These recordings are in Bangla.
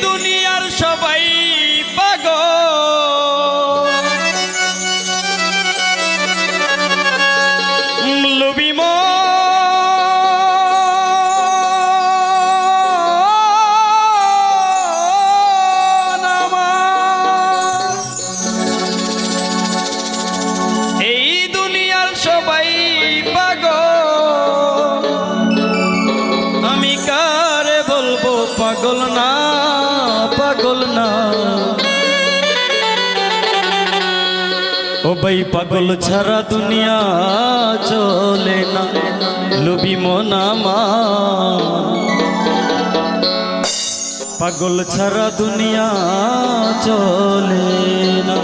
do ও ভাই পাগল ছাড়া দুনিয়া চলে না। লুবি মনামা পাগল ছাড়া দুনিয়া চলে না।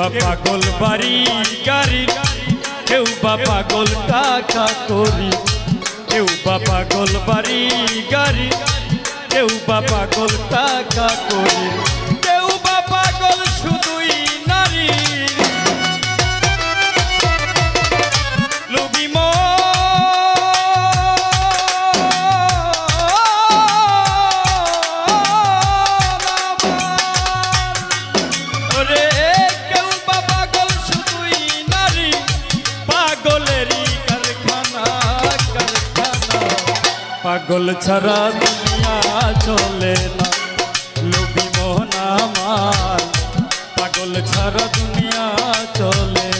বা পাগল বাড়ি গাড়ি। কেউ বা পাগল টাকা করি। কেউ বা পাগল বাড়ি গাড়ি। কেউ বা পাগল টাকা করি। ছাড়া দুনিয়া চলে না। লোভী মোহন আমার পাগল ছাড়া দুনিয়া চলে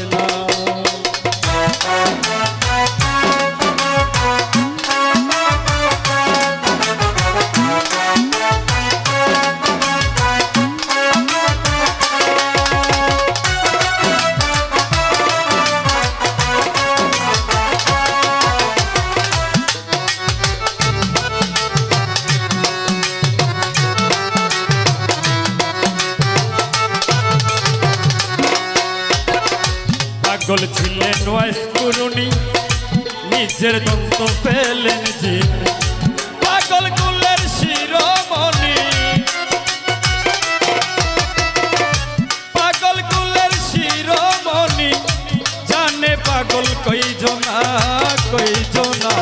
পাগল ছিলেন ওয়াইস করুনি নিজের দন্ত পেলেন যে পাগল কুলের শিরোমণি। পাগল কুলের শিরোমণি। জানে পাগল কই জনা কই জনা!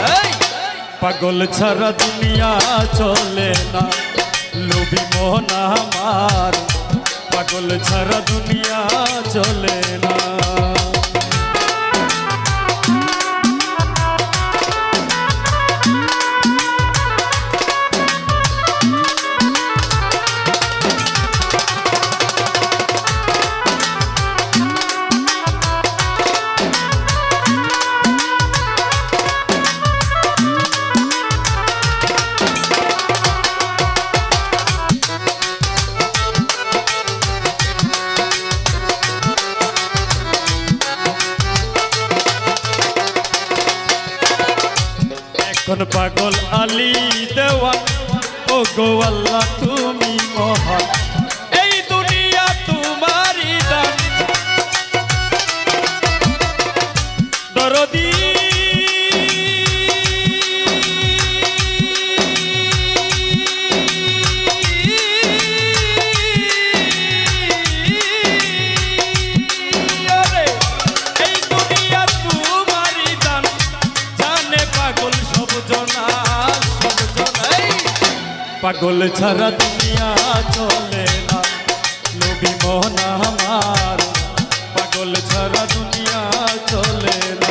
পাগল ছাড়া দুনিয়া চলে না। লোভী মোহন আমার। পাগল ছাড়া দুনিয়া চলে না। এখন পাগল আলী দেওয়া। ও গো আল্লাহ তুমি মহান এই দুনিয়া তোমারই দান। দরদি পাগল ছাড়া দুনিয়া চলে না। নবী মোহন আমার। পাগল ছাড়া দুনিয়া চলে না।